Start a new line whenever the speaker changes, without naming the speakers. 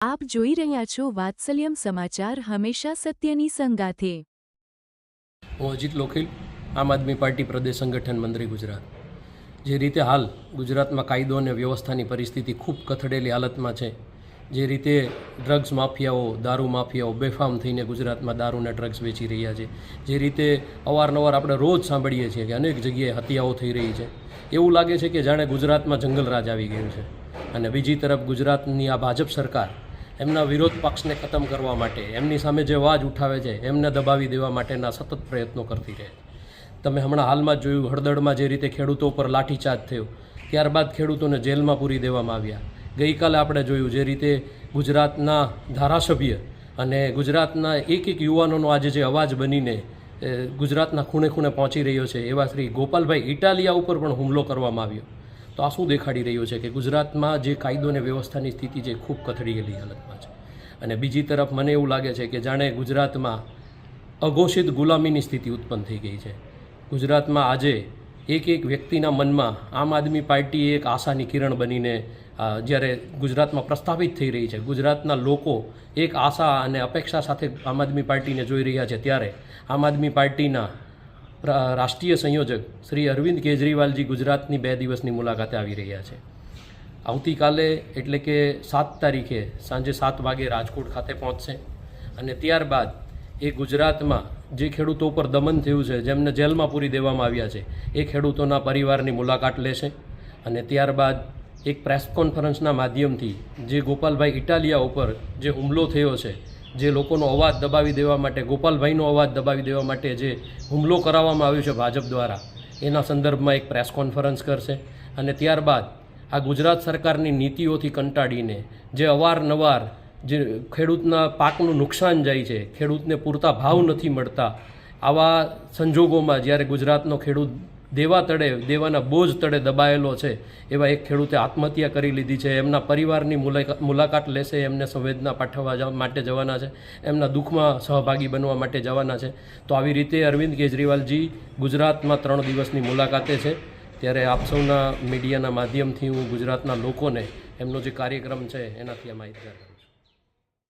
આપ જોઈ રહ્યા છો વાત્સલ્યમ સમાચાર હંમેશા સત્યની સંગાથે.
હું અજીત લોખીલ, આમ આદમી પાર્ટી પ્રદેશ સંગઠન મંત્રી ગુજરાત. જે રીતે હાલ ગુજરાતમાં કાયદો અને વ્યવસ્થાની પરિસ્થિતિ ખૂબ કથળેલી હાલતમાં છે, જે રીતે ડ્રગ્સ માફિયાઓ, દારૂ માફિયાઓ બેફામ થઈને ગુજરાતમાં દારૂ અને ડ્રગ્સ વેચી રહ્યા છે, જે રીતે અવારનવાર આપણે રોજ સાંભળીએ છીએ કે અનેક જગ્યાએ હત્યાઓ થઈ રહી છે. એવું લાગે છે કે જાણે ગુજરાતમાં જંગલરાજ આવી ગયું છે. અને બીજી તરફ ગુજરાતની આ ભાજપ સરકાર એમના વિરોધ પક્ષને ખતમ કરવા માટે, એમની સામે જે અવાજ ઉઠાવે છે, એમને દબાવી દેવા માટેના સતત પ્રયત્નો કરતી રહે તમે હમણાં હાલમાં જોયું હળદળમાં જે રીતે ખેડૂતો પર લાઠીચાર્જ થયો, ત્યારબાદ ખેડૂતોને જેલમાં પૂરી દેવામાં આવ્યા. ગઈકાલે આપણે જોયું જે રીતે ગુજરાતના ધારાસભ્ય અને ગુજરાતના એક એક યુવાનોનો આજે જે અવાજ બનીને ગુજરાતના ખૂણે ખૂણે પહોંચી રહ્યો છે, એવા શ્રી ગોપાલભાઈ ઇટાલિયા ઉપર પણ હુમલો કરવામાં આવ્યો. તો આ શું દેખાડી રહ્યું છે કે ગુજરાતમાં જે કાયદો અને વ્યવસ્થાની સ્થિતિ છે ખૂબ કથળી ગયેલી હાલતમાં છે. અને બીજી તરફ મને એવું લાગે છે કે જાણે ગુજરાતમાં અઘોષિત ગુલામીની સ્થિતિ ઉત્પન્ન થઈ ગઈ છે. ગુજરાતમાં આજે એક એક વ્યક્તિના મનમાં આમ આદમી પાર્ટી એક આશાની કિરણ બનીને જ્યારે ગુજરાતમાં પ્રસ્થાપિત થઈ રહી છે, ગુજરાતના લોકો એક આશા અને અપેક્ષા સાથે આમ આદમી પાર્ટીને જોઈ રહ્યા છે, ત્યારે આમ આદમી પાર્ટીના રાષ્ટ્રીય સંયોજક શ્રી અરવિંદ કેજરીવાલજી ગુજરાતની બે દિવસની મુલાકાતે આવી રહ્યા છે. આવતીકાલે એટલે કે સાત તારીખે સાંજે સાત વાગે રાજકોટ ખાતે પહોંચશે અને ત્યારબાદ એ ગુજરાતમાં જે ખેડૂતો ઉપર દમન થયું છે, જેમને જેલમાં પૂરી દેવામાં આવ્યા છે, એ ખેડૂતોના પરિવારની મુલાકાત લેશે અને ત્યારબાદ એક પ્રેસ કોન્ફરન્સના માધ્યમથી જે ગોપાલભાઈ ઇટાલિયા ઉપર જે હુમલો થયો છે જે લોકોનો અવાજ દબાવી દેવા માટે, ગોપાલભાઈનો અવાજ દબાવી દેવા માટે જે હુમલો કરાવવામાં આવ્યો છે ભાજપ દ્વારા, એના સંદર્ભમાં એક પ્રેસ કોન્ફરન્સ કરશે. અને ત્યારબાદ આ ગુજરાત સરકારની નીતિઓથી કંટાળીને જે અવારનવાર જે ખેડૂતના પાકનું નુકસાન જાય છે, ખેડૂતને પૂરતા ભાવ નથી મળતા, આવા સંજોગોમાં જ્યારે ગુજરાતનો ખેડૂત દેવા તળે, દેવાના બોજ તળે દબાયેલો છે. એવા એક ખેડૂતે આત્મહત્યા કરી લીધી છે. એમના પરિવારની મુલાકાત લેશે, એમને સંવેદના પાઠવવા માટે જવાના છે. એમના દુઃખમાં સહભાગી બનવા માટે જવાના છે. તો આવી રીતે અરવિંદ કેજરીવાલજી ગુજરાતમાં ત્રણ દિવસની મુલાકાતે છે. ત્યારે આપ સૌના મીડિયાના માધ્યમથી હું ગુજરાતના લોકોને એમનો જે કાર્યક્રમ છે, એનાથી આ માહિતગાર.